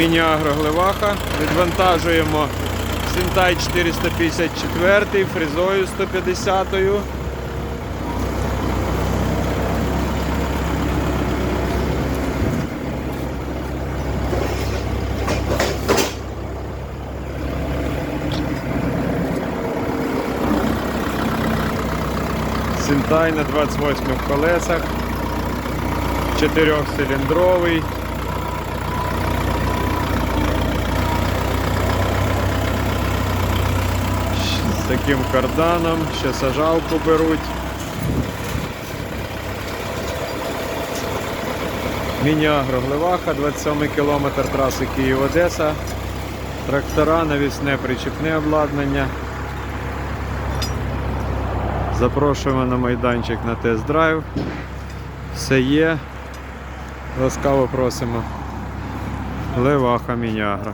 міні-агроглеваха. Відвантажуємо Синтай 454, фрезою 150. Синтай на 28 колесах, 4-циліндровий. Таким карданом, ще сажалку беруть. Міні-агро Глеваха, 27 кілометр траси Київ-Одеса. Трактора, навісне причіпне обладнання. Запрошуємо на майданчик на тест-драйв. Все є. Ласкаво просимо. Леваха Міні-агро.